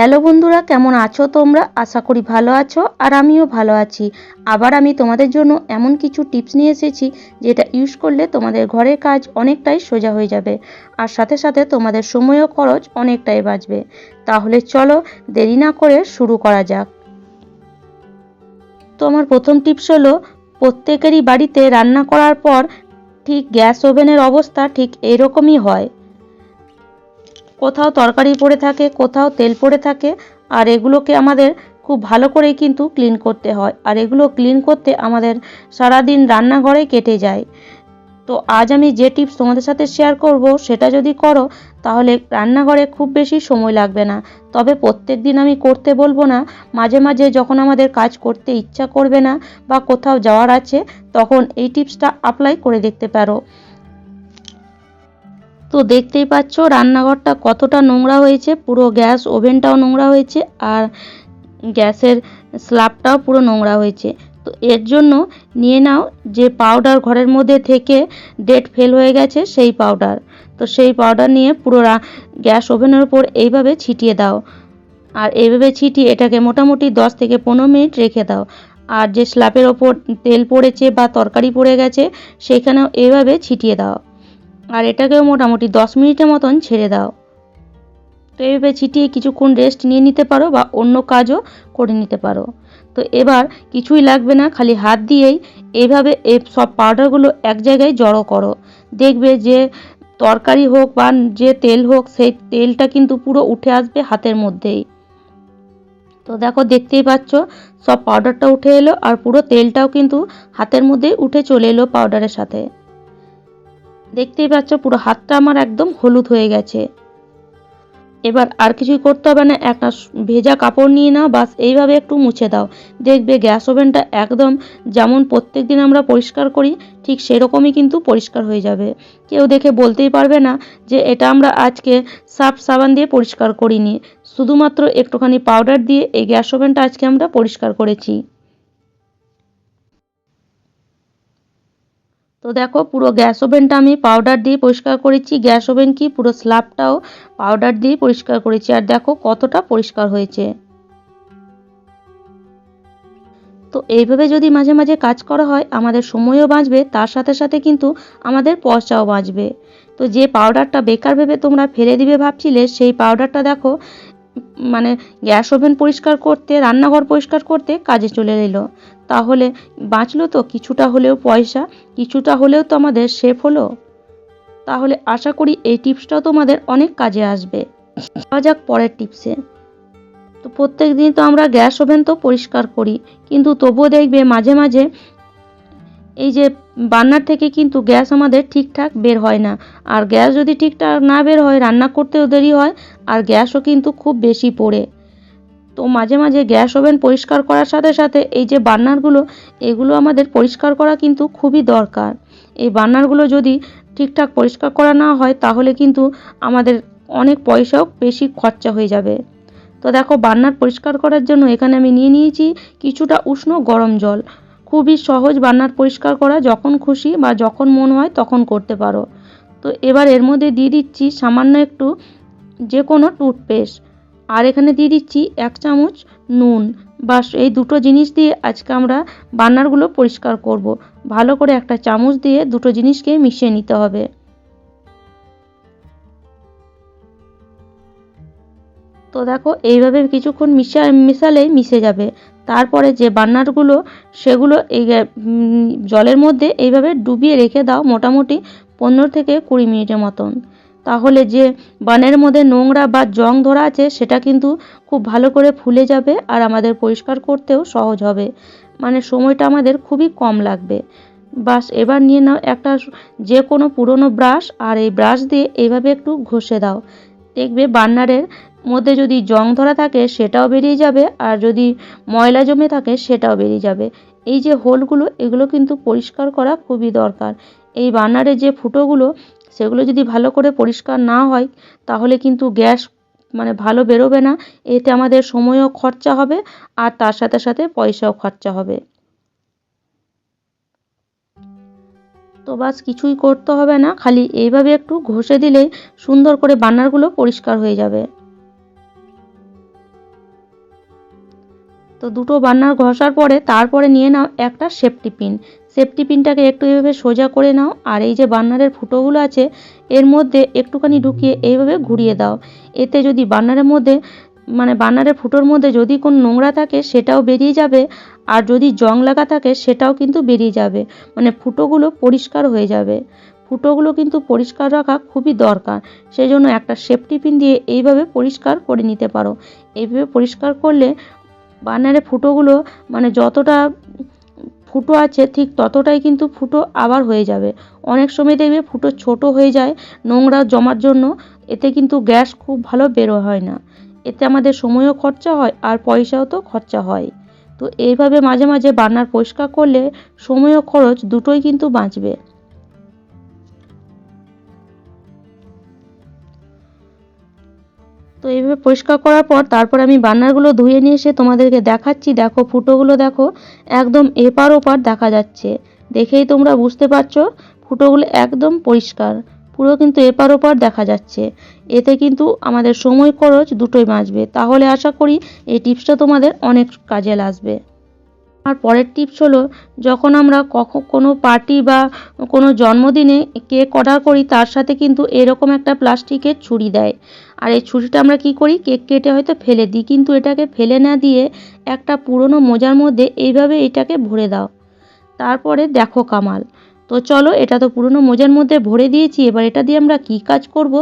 Hello বন্ধুরা, কেমন আছো তোমরা? আশা করি ভালো আছো আর আমিও ভালো আছি। আবার আমি তোমাদের জন্য এমন কিছু টিপস নিয়ে এসেছি যেটা ইউজ করলে তোমাদের ঘরের কাজ অনেকটাই সোজা হয়ে যাবে আর সাথে সাথে তোমাদের সময় ও খরচ অনেকটাই বাঁচবে। তাহলে চলো দেরি না করে শুরু করা যাক। তো আমার প্রথম টিপস হলো, প্রত্যেকেরই বাড়িতে রান্না করার পর ঠিক গ্যাস ওভেনের অবস্থা ঠিক এরকমই হয়। কোথাও তরকারি পড়ে থাকে, কোথাও তেল পড়ে থাকে, আর এগুলোকে আমাদের খুব ভালো করেই কিন্তু ক্লিন করতে হয়। আর এগুলো ক্লিন করতে আমাদের সারাদিন রান্নাঘরে কেটে যায়। তো আজ আমি যে টিপস তোমাদের সাথে শেয়ার করব, সেটা যদি করো, তাহলে রান্নাঘরে খুব বেশি সময় লাগবে না। তবে প্রত্যেক দিন আমি করতে বলব না, মাঝে মাঝে যখন আমাদের কাজ করতে ইচ্ছা করবে না বা কোথাও যাওয়ার আছে, তখন এই টিপসটা অ্যাপ্লাই করে দেখতে পারো। তো দেখতেই পাচ্ছ রান্নাঘরটা কতটা নোংরা হয়েছে, পুরো গ্যাস ওভেনটাও নোংরা হয়েছে আর গ্যাসের স্ল্যাবটাও পুরো নোংরা হয়েছে। তো এর জন্য নিয়ে নাও যে পাউডার ঘরের মধ্যে থেকে ডেট ফেল হয়ে গেছে সেই পাউডার। তো সেই পাউডার নিয়ে পুরো গ্যাস ওভেনের উপর এইভাবে ছিটিয়ে দাও। আর এইভাবে ছিটিয়ে এটাকে মোটামুটি দশ থেকে পনেরো মিনিট রেখে দাও। আর যে স্ল্যাবের ওপর তেল পড়েছে বা তরকারি পড়ে গেছে, সেখানেও এইভাবে ছিটিয়ে দাও। আর এটাকেও মোটামুটি দশ মিনিটের মতন ছেড়ে দাও। তো এইভাবে ছিটিয়ে কিছুক্ষণ রেস্ট নিয়ে নিতে পারো বা অন্য কাজও করে নিতে পারো। তো এবার কিছুই লাগবে না, খালি হাত দিয়েই এইভাবে এই সব পাউডারগুলো এক জায়গায় জড়ো করো। দেখবে যে তরকারি হোক বা যে তেল হোক, সেই তেলটা কিন্তু পুরো উঠে আসবে হাতের মধ্যেই। তো দেখো, দেখতেই পাচ্ছ, সব পাউডারটা উঠে এলো আর পুরো তেলটাও কিন্তু হাতের মধ্যেই উঠে চলে এলো পাউডারের সাথে। দেখতেই পাচ্ছ পুরো হাতটা আমার একদম হলুদ হয়ে গেছে। এবার আর কিছুই করতে হবে না, একটা ভেজা কাপড় নিয়ে নাও, বাস এইভাবে একটু মুছে দাও। দেখবে গ্যাস ওভেনটা একদম যেমন প্রত্যেক দিন আমরা পরিষ্কার করি, ঠিক সেরকমই কিন্তু পরিষ্কার হয়ে যাবে। কেউ দেখে বলতেই পারবে না যে এটা আমরা আজকে সার্ফ সাবান দিয়ে পরিষ্কার করিনি। শুধুমাত্র একটুখানি পাউডার দিয়ে এই গ্যাস ওভেনটা আজকে আমরা পরিষ্কার করেছি। তো দেখো, পুরো গ্যাস ওভেনটা আমি পাউডার দিয়ে পরিষ্কার করেছি। গ্যাস ওভেন কি? পুরো স্ল্যাবটাও পাউডার দিয়ে পরিষ্কার করেছি। আর দেখো, কতটা পরিষ্কার হয়েছে। তো এইভাবে যদি মাঝে মাঝে কাজ করা হয়, আমাদের সময়ও বাঁচবে, তার সাথে সাথে কিন্তু আমাদের পয়সাও বাঁচবে। তো যে পাউডারটা বেকার ভেবে তোমরা ফেলে দিবে ভাবছিলে, সেই পাউডারটা দেখো মানে গ্যাস ওভেন পরিষ্কার করতে, রান্নাঘর পরিষ্কার করতে কাজে চলে এলো। তাহলে বাঁচলো তো কিছুটা হলেও পয়সা, কিছুটা হলেও তো আমাদের সেফ হলো। তাহলে আশা করি এই টিপসটাও তোমাদের অনেক কাজে আসবে। যাক পরের টিপসে। তো প্রত্যেক দিন তো আমরা গ্যাস ওভেন তো পরিষ্কার করি, কিন্তু তবুও দেখবে মাঝে মাঝে এই যে বান্নার থেকে কিন্তু গ্যাস আমাদের ঠিকঠাক বের হয় না। আর গ্যাস যদি ঠিকঠাক না বের হয়, রান্না করতেও দেরি হয়, আর গ্যাসও কিন্তু খুব বেশি পড়ে। তো মাঝে মাঝে গ্যাস ওভেন পরিষ্কার করার সাথে সাথে এই যে বার্নারগুলো এগুলো আমাদের পরিষ্কার করা কিন্তু খুবই দরকার। এই বার্নারগুলো যদি ঠিকঠাক পরিষ্কার করা না হয়, তাহলে কিন্তু আমাদের অনেক পয়সাও বেশি খরচা হয়ে যাবে। তো দেখো বার্নার পরিষ্কার করার জন্য এখানে আমি নিয়ে নিয়েছি কিছুটা উষ্ণ গরম জল। খুবই সহজ বান্নার পরিষ্কার করা, যখন খুশি বা যখন মন হয় তখন করতে পারো। তো এবার এর মধ্যে দিয়ে দিচ্ছি সামান্য একটু যে কোনো টুথপেস্ট। আর এখানে দিয়ে দিচ্ছি এক চামচ নুন। বা এই দুটো জিনিস দিয়ে আজকে আমরা বান্নারগুলো পরিষ্কার করব। ভালো করে একটা চামচ দিয়ে দুটো জিনিসকে মিশিয়ে নিতে হবে। তো দেখো, এইভাবে কিছুক্ষণ মিশা মিশালেই মিশে যাবে। তারপরে যে বান্নারগুলো, সেগুলো এই জলের মধ্যে এইভাবে ডুবিয়ে রেখে দাও মোটামুটি পনেরো থেকে কুড়ি মিনিটের মতন। তাহলে যে বানের মধ্যে নোংরা বা জং ধরা আছে, সেটা কিন্তু খুব ভালো করে ফুলে যাবে আর আমাদের পরিষ্কার করতেও সহজ হবে। মানে সময়টা আমাদের খুবই কম লাগবে। বাস, এবার নিয়ে নাও একটা যে কোনো পুরনো ব্রাশ আর এই ব্রাশ দিয়ে এইভাবে একটু ঘষে দাও। দেখবে বান্নারের মধ্যে যদি জং ধরা থাকে, সেটাও বেরিয়ে যাবে, আর যদি ময়লা জমে থাকে, সেটাও বেরিয়ে যাবে। এই যে হোলগুলো, এগুলো কিন্তু পরিষ্কার করা খুবই দরকার। এই বান্নারের যে ফুটোগুলো, সেগুলো যদি ভালো করে পরিষ্কার না হয়, তাহলে কিন্তু গ্যাস মানে ভালো বেরোবে না। এতে আমাদের সময়ও খরচা হবে, আর তার সাথে সাথে পয়সাও খরচা হবে। তো বাস, কিছুই করতে হবে না। খালি এইভাবে একটু ঘষে দিলেই সুন্দর করে বান্নারগুলো পরিষ্কার হয়ে যাবে। তো দুটো বান্নার ঘষার পরে তারপরে নিয়ে নাও একটা সেফটি পিন সেফটি পিনটাকে একটু এইভাবে সোজা করে নাও আর এই যে বার্নারের ফুটোগুলো আছে, এর মধ্যে একটুখানি ঢুকিয়ে এইভাবে ঘুরিয়ে দাও। এতে যদি বার্নারের মধ্যে মানে বার্নারের ফুটোর মধ্যে যদি কোনো নোংরা থাকে, সেটাও বেরিয়ে যাবে আর যদি জং লাগা থাকে, সেটাও কিন্তু বেরিয়ে যাবে। মানে ফুটোগুলো পরিষ্কার হয়ে যাবে। ফুটোগুলো কিন্তু পরিষ্কার রাখা খুবই দরকার। সেই জন্য একটা সেফটি পিন দিয়ে এইভাবে পরিষ্কার করে নিতে পারো। এইভাবে পরিষ্কার করলে বার্নারের ফুটোগুলো মানে যতটা ফুটো আছে ঠিক ততটাই কিন্তু ফুটো আবার হয়ে যাবে। অনেক সময় দেখবে ফুটো ছোট হয়ে যায় নোংরা জমার জন্য, এতে কিন্তু গ্যাস খুব ভালো বেরো হয় না। এতে আমাদের সময়ও খরচা হয় আর পয়সাও তো খরচা হয়। তো এইভাবে মাঝে মাঝে বার্নার পরিষ্কার করলে সময় ও খরচ দুটোই কিন্তু বাঁচবে। তো এইভাবে পরিষ্কার করার পর তারপর আমি বান্নারগুলো ধুয়ে নিয়ে এসে তোমাদেরকে দেখাচ্ছি। দেখো, ফুটোগুলো দেখো, একদম এপার ওপার দেখা যাচ্ছে। দেখেই তোমরা বুঝতে পারছ, ফুটোগুলো একদম পরিষ্কার। পুরো কিন্তু এপার ওপার দেখা যাচ্ছে। এতে কিন্তু আমাদের সময় খরচ দুটোই বাঁচবে। তাহলে আশা করি এই টিপসটা তোমাদের অনেক কাজে লাগবে। আর পরের টিপস হলো, যখন আমরা কখন কোনো পার্টি বা কোনো জন্মদিনে কেক অর্ডার করি, তার সাথে কিন্তু এরকম একটা প্লাস্টিকের ছুরি দেয়। আর এই ছুরিটা আমরা কি করি? কেক কেটে হয়তো ফেলে দিই, কিন্তু এটাকে ফেলে না দিয়ে একটা পুরনো মোজার মধ্যে এইভাবে এটাকে ভরে দাও। তারপরে দেখো কামাল। তো চলো, এটা তো পুরনো মোজার মধ্যে ভরে দিয়েছি, এবার এটা দিয়ে আমরা কী কাজ করব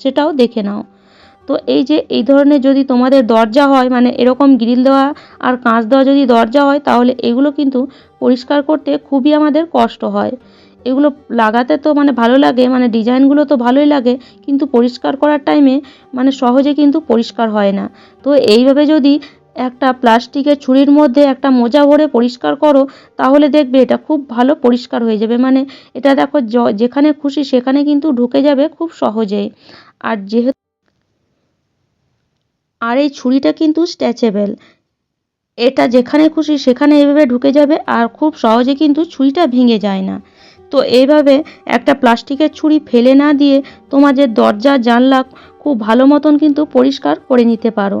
সেটাও দেখে নাও। তো এই যে, এই ধরনের যদি তোমাদের দরজা হয় মানে এরকম গ্রিল দেওয়া আর কাঁচ দেওয়া যদি দরজা হয়, তাহলে এগুলো কিন্তু পরিষ্কার করতে খুবই আমাদের কষ্ট হয়। এগুলো লাগাতে তো মানে ভালো লাগে মানে ডিজাইনগুলো তো ভালোই লাগে, কিন্তু পরিষ্কার করার টাইমে মানে সহজে কিন্তু পরিষ্কার হয় না। তো এইভাবে যদি একটা প্লাস্টিকের ছুরির মধ্যে একটা মোজা ভরে পরিষ্কার করো, তাহলে দেখবে এটা খুব ভালো পরিষ্কার হয়ে যাবে। মানে এটা দেখো যেখানে খুশি সেখানে কিন্তু ঢুকে যাবে খুব সহজেই। আর যেহেতু আর এই ছুরিটা কিন্তু স্ট্রেচেবেল। এটা যেখানে খুশি সেখানে এভাবে ঢুকে যাবে আর খুব সহজে কিন্তু ছুরিটা ভেঙে যায় না। তো এইভাবে একটা প্লাস্টিকের ছুরি ফেলে না দিয়ে তোমাদের দরজা, জানলা খুব ভালো মতন কিন্তু পরিষ্কার করে নিতে পারো।